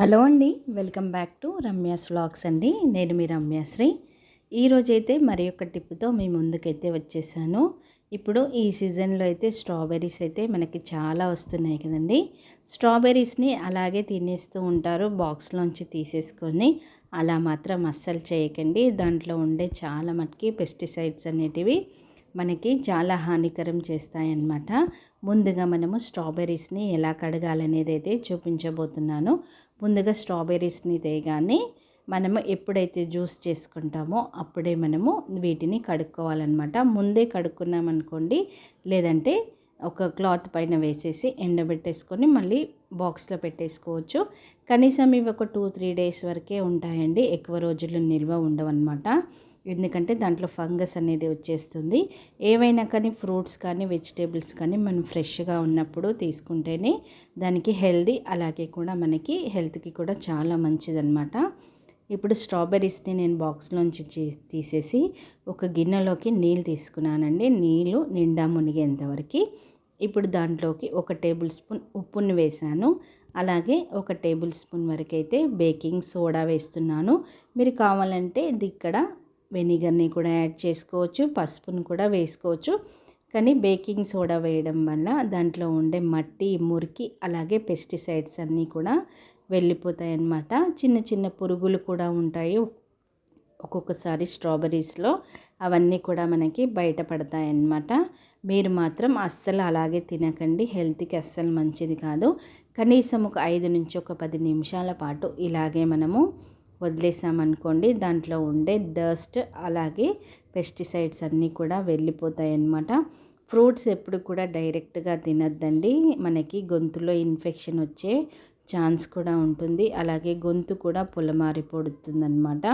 Hello అండి welcome back to Ramya's vlogs అండి. నేను మీ రమ్యాశ్రీ. ఈరోజైతే మరి ఒక టిప్తో మీ ముందుకైతే వచ్చేసాను. ఇప్పుడు ఈ సీజన్లో అయితే స్ట్రాబెర్రీస్ అయితే మనకి చాలా వస్తున్నాయి కదండి. స్ట్రాబెర్రీస్ని అలాగే తినేస్తూ ఉంటారు బాక్స్లోంచి తీసేసుకొని అలా మాత్రం అస్సలు చేయకండి. దాంట్లో ఉండే చాలా మటుకి పెస్టిసైడ్స్ అనేటివి మనకి చాలా హానికరం చేస్తాయన్నమాట. ముందుగా మనము స్ట్రాబెర్రీస్ని ఎలా కడగాలనేది అయితే చూపించబోతున్నాను. ముందుగా స్ట్రాబెర్రీస్ని తేగానే మనము ఎప్పుడైతే జ్యూస్ చేసుకుంటామో అప్పుడే మనము వీటిని కడుక్కోవాలన్నమాట. ముందే కడుక్కున్నామనుకోండి లేదంటే ఒక క్లాత్ పైన వేసేసి ఎండబెట్టేసుకొని మళ్ళీ బాక్స్లో పెట్టేసుకోవచ్చు. కనీసం ఇవి ఒక టూ త్రీ డేస్ వరకే ఉంటాయండి. ఎక్కువ రోజులు నిల్వ ఉండవన్నమాట. ఎందుకంటే దాంట్లో ఫంగస్ అనేది వచ్చేస్తుంది. ఏవైనా కానీ ఫ్రూట్స్ కానీ వెజిటేబుల్స్ కానీ మనం ఫ్రెష్గా ఉన్నప్పుడు తీసుకుంటేనే దానికి హెల్దీ అలాగే కూడా మనకి హెల్త్కి కూడా చాలా మంచిదన్నమాట. ఇప్పుడు స్ట్రాబెర్రీస్ని నేను బాక్స్లోంచి తీసేసి ఒక గిన్నెలోకి నీళ్ళు తీసుకున్నానండి. నీళ్ళు నిండా మునిగేంతవరకు ఇప్పుడు దాంట్లోకి ఒక టేబుల్ స్పూన్ ఉప్పుని వేసాను. అలాగే ఒక టేబుల్ స్పూన్ వరకైతే బేకింగ్ సోడా వేస్తున్నాను. మీరు కావాలంటే ఇది ఇక్కడ వెనిగర్ని కూడా యాడ్ చేసుకోవచ్చు పసుపును కూడా వేసుకోవచ్చు. కానీ బేకింగ్ సోడా వేయడం వల్ల దాంట్లో ఉండే మట్టి మురికి అలాగే పెస్టిసైడ్స్ అన్నీ కూడా వెళ్ళిపోతాయి అన్నమాట చిన్న చిన్న పురుగులు కూడా ఉంటాయి. ఒక్కొక్కసారి స్ట్రాబెర్రీస్లో అవన్నీ కూడా మనకి బయటపడతాయి అన్నమాట మీరు మాత్రం అస్సలు అలాగే తినకండి. హెల్త్కి అస్సలు మంచిది కాదు. కనీసం ఒక ఐదు నుంచి ఒక పది నిమిషాల పాటు ఇలాగే మనము వదిలేసామనుకోండి దాంట్లో ఉండే డస్ట్ అలాగే పెస్టిసైడ్స్ అన్నీ కూడా వెళ్ళిపోతాయి అన్నమాట ఫ్రూట్స్ ఎప్పుడు కూడా డైరెక్ట్గా తినద్దండి. మనకి గొంతులో ఇన్ఫెక్షన్ వచ్చే ఛాన్స్ కూడా ఉంటుంది. అలాగే గొంతు కూడా పొలమారి అనమాట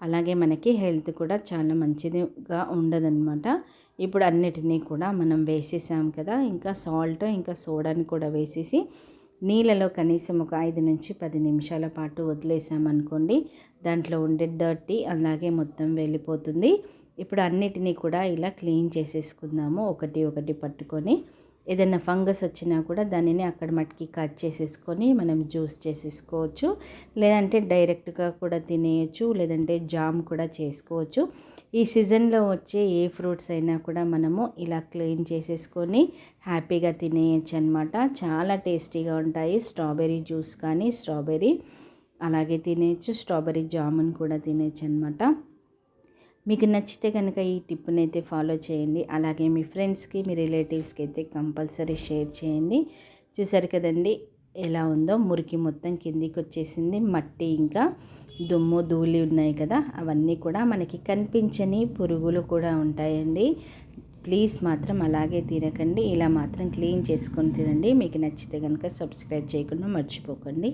అలాగే మనకి హెల్త్ కూడా చాలా మంచిదిగా ఉండదన్నమాట. ఇప్పుడు అన్నిటినీ కూడా మనం వేసేసాం కదా ఇంకా సాల్ట్ ఇంకా సోడాని కూడా వేసేసి నీళ్ళలో కనీసం ఒక ఐదు నుంచి పది నిమిషాల పాటు వదిలేసామనుకోండి దాంట్లో ఉండే డర్టీ అలాగే మొత్తం వెళ్ళిపోతుంది. ఇప్పుడు అన్నిటినీ కూడా ఇలా క్లీన్ చేసేసుకుందాము ఒకటి ఒకటి పట్టుకొని. ఏదైనా ఫంగస్ వచ్చినా కూడా దానిని అక్కడ మట్టికి కట్ చేసేసుకొని మనం జ్యూస్ చేసేసుకోవచ్చు. లేదంటే డైరెక్ట్గా కూడా తినేయచ్చు లేదంటే జామ్ కూడా చేసుకోవచ్చు. ఈ సీజన్లో వచ్చే ఏ ఫ్రూట్స్ అయినా కూడా మనము ఇలా క్లీన్ చేసేసుకొని హ్యాపీగా తినేయచ్చు అనమాట చాలా టేస్టీగా ఉంటాయి. స్ట్రాబెర్రీ జ్యూస్ కానీ స్ట్రాబెర్రీ అలాగే తినేయచ్చు. స్ట్రాబెర్రీ జామున్ కూడా తినేయచ్చు అనమాట మీకు నచ్చితే కనుక ఈ టిప్ని అయితే ఫాలో చేయండి. అలాగే మీ ఫ్రెండ్స్కి మీ రిలేటివ్స్కి అయితే కంపల్సరీ షేర్ చేయండి. చూసారు కదండి ఎలా ఉందో మురికి మొత్తం కిందికి వచ్చేసింది. మట్టి ఇంకా దుమ్ము ధూళి ఉన్నాయి కదా అవన్నీ కూడా మనకి కనిపించని పురుగులు కూడా ఉంటాయండి. ప్లీజ్ మాత్రం అలాగే తినకండి. ఇలా మాత్రం క్లీన్ చేసుకొని తినండి. మీకు నచ్చితే కనుక సబ్స్క్రైబ్ చేయకుండా మర్చిపోకండి.